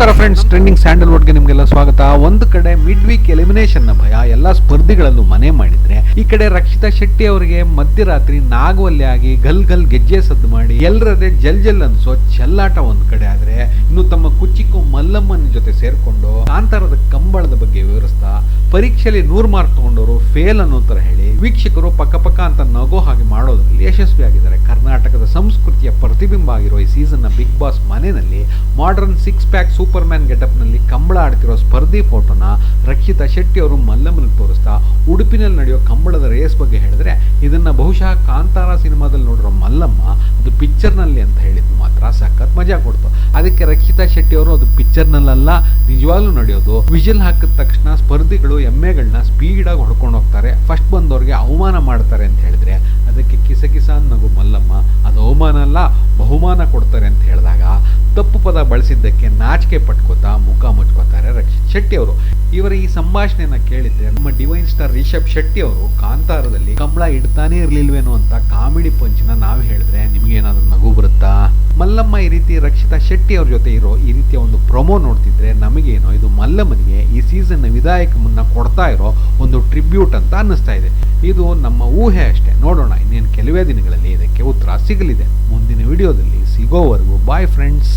ನಮಸ್ಕಾರ friends trending ಸ್ಯಾಂಡಲ್ವುಡ್ಗೆ ನಿಮಗೆಲ್ಲ ಸ್ವಾಗತ. ಒಂದು ಕಡೆ ಮಿಡ್ ವೀಕ್ ಎಲಿಮಿನೇಷನ್ನ ಭಯ, ಎಲ್ಲಾ ಸ್ಪರ್ಧಿಗಳಲ್ಲೂ ಮನೆ ಮಾಡಿದ್ರೆ, ಈ ಕಡೆ ರಕ್ಷಿತಾ ಶೆಟ್ಟಿ ಅವರಿಗೆ ಮಧ್ಯರಾತ್ರಿ ನಾಗವಲ್ಲಿ ಆಗಿ ಗಲ್ ಗಲ್ ಗೆಜ್ಜೆ ಸದ್ದು ಮಾಡಿ ಎಲ್ಲರದೇ ಜಲ್ ಜಲ್ ಅನ್ಸೋ ಚೆಲ್ಲಾಟ ಒಂದ್ ಕಡೆ ಆದ್ರೆ, ಇನ್ನು ತಮ್ಮ ಕುಚ್ಚಿಕ್ಕು ಮಲ್ಲಮ್ಮನ ಜೊತೆ ಸೇರ್ಕೊಂಡು ಕಾಂತಾರದ ಕಂಬಳದ ಬಗ್ಗೆ ವಿವರಿಸ್ತಾ ಪರೀಕ್ಷೆಯಲ್ಲಿ ನೂರ್ ಮಾರ್ಕ್ ತಗೊಂಡವರು ಫೇಲ್ ಅನ್ನೋ ತರ ಹೇಳಿ, ವೀಕ್ಷಕರು ಪಕ್ಕ ಪಕ್ಕ ಅಂತ ನಗೋ ಹಾಗೆ ಮಾಡೋದ್ರಲ್ಲಿ ಸಂಸ್ಕೃತಿಯ ಪ್ರತಿಬಿಂಬ ಆಗಿರೋ ಈ ಸೀಸನ್ನ ಬಿಗ್ ಬಾಸ್ ಮನೆಯಲ್ಲಿ modern six pack superman ಗೆಟಪ್ನಲ್ಲಿ ಕಂಬಳ ಆಡ್ತಿರೋ ಸ್ಪರ್ಧಿ ಫೋಟೋನ ರಕ್ಷಿತಾ ಶೆಟ್ಟಿ ಅವರು ಮಲ್ಲಮ್ಮನಿಗೆ ತೋರಿಸ್ತಾ ಉಡುಪಿನಲ್ಲಿ ನಡೆಯೋ ಕಂಬಳದ ರೇಸ್ ಬಗ್ಗೆ ಹೇಳಿದ್ರೆ ಇದನ್ನ ಬಹುಶಃ ಕಾಂತಾರ ಸಿನಿಮಾದಲ್ಲಿ ನೋಡಿರೋ ಮಲ್ಲಮ್ಮ ಅದು ಪಿಕ್ಚರ್ನಲ್ಲಿ ಅಂತ ಹೇಳಿದ್ದು ಮಾತ್ರ ಸಖತ್ ಮಜಾ ಕೊಡ್ತು. ಅದಕ್ಕೆ ರಕ್ಷಿತಾ ಶೆಟ್ಟಿ ಅವರು ಅದು ಪಿಕ್ಚರ್ನಲ್ಲ ನಿಜವಾಗ್ಲೂ ನಡೆಯೋದು. ವಿಜಿಲ್ ಹಾಕಿದ ತಕ್ಷಣ ಸ್ಪರ್ಧಿಗಳು ಎಮ್ಮೆಗಳನ್ನ ಸ್ಪೀಡಾಗಿ ಹೊಡ್ಕೊಂಡು ಹೋಗ್ತಾರೆ. ಫಸ್ಟ್ ಬಂದವ್ರಿಗೆ ಅವಮಾನ ಮಾಡ್ತಾರೆ ಅಂತ ಹೇಳಿದ್ರೆ ಅದಕ್ಕೆ ಕಿಸಕಿಸ ನಗು ಅಲ್ಲ ಬಹುಮಾನ ಕೊಡ್ತಾರೆ ಅಂತ ಹೇಳಿದಾಗ ತಪ್ಪು ಪದ ಬಳಸಿದ್ದಕ್ಕೆ ನಾಚಿಕೆ ಪಟ್ಕೋತಾ ಮುಖ ಮುಚ್ಕೋತಾರೆ ರಕ್ಷಿತ್ ಶೆಟ್ಟಿ ಅವರು. ಇವರ ಈ ಸಂಭಾಷಣೆನ ಕೇಳಿದ್ದೆ ನಮ್ಮ ಡಿವೈನ್ ಸ್ಟಾರ್ ರಿಷಬ್ ಶೆಟ್ಟಿ ಅವರು ಕಾಂತಾರದಲ್ಲಿ ಕಂಬಳ ಇಡ್ತಾನೆ ಇರ್ಲಿಲ್ವೇನೋ ಅಂತ ಕಾಮಿಡಿ ಪಂಚನ ನಾವು ಹೇಳಿದ್ರೆ ನಿಮ್ಗೆ ಏನಾದ್ರೂ ನಗು ಮಲ್ಲಮ್ಮ ಈ ರೀತಿ ರಕ್ಷಿತಾ ಶೆಟ್ಟಿ ಅವ್ರ ಜೊತೆ ಇರೋ ಈ ರೀತಿಯ ಒಂದು ಪ್ರೊಮೋ ನೋಡ್ತಿದ್ರೆ ನಮಗೇನೋ, ಇದು ಮಲ್ಲಮ್ಮನಿಗೆ ಈ ಸೀಸನ್ನ ವಿದಾಯಕ ಮುನ್ನ ಕೊಡ್ತಾ ಇರೋ ಒಂದು ಟ್ರಿಬ್ಯೂಟ್ ಅಂತ ಅನ್ನಿಸ್ತಾ ಇದೆ. ಇದು ನಮ್ಮ ಊಹೆ ಅಷ್ಟೇ. ನೋಡೋಣ, ಇನ್ನೇನು ಕೆಲವೇ ದಿನಗಳಲ್ಲಿ ಇದಕ್ಕೆ ಉತ್ತರ ಸಿಗಲಿದೆ. ಮುಂದಿನ ವಿಡಿಯೋದಲ್ಲಿ ಸಿಗೋವರೆಗೂ ಬಾಯ್ ಫ್ರೆಂಡ್ಸ್